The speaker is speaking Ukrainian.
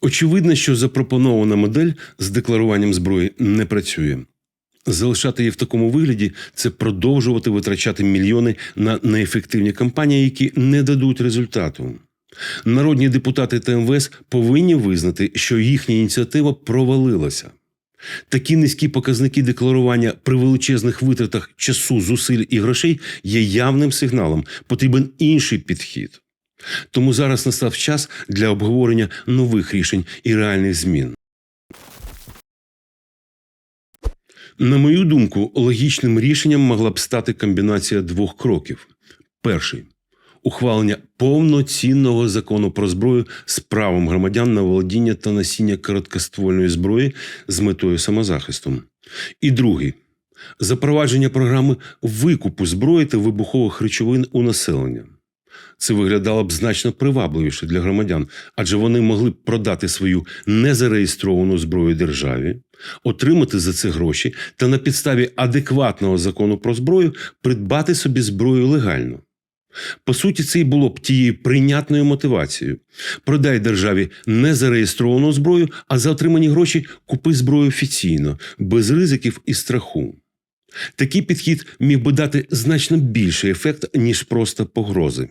Очевидно, що запропонована модель з декларуванням зброї не працює. Залишати її в такому вигляді це продовжувати витрачати мільйони на неефективні кампанії, які не дадуть результату. Народні депутати та МВС повинні визнати, що їхня ініціатива провалилася. Такі низькі показники декларування при величезних витратах часу, зусиль і грошей є явним сигналом. Потрібен інший підхід. Тому зараз настав час для обговорення нових рішень і реальних змін. На мою думку, логічним рішенням могла б стати комбінація двох кроків. Перший ухвалення повноцінного закону про зброю з правом громадян на володіння та носіння короткоствольної зброї з метою самозахисту. І другий запровадження програми викупу зброї та вибухових речовин у населення. Це виглядало б значно привабливіше для громадян, адже вони могли б продати свою незареєстровану зброю державі, отримати за це гроші та на підставі адекватного закону про зброю придбати собі зброю легально. По суті, це і було б тією прийнятною мотивацією. Продай державі незареєстровану зброю, а за отримані гроші купи зброю офіційно, без ризиків і страху. Такий підхід міг би дати значно більший ефект, ніж просто погрози.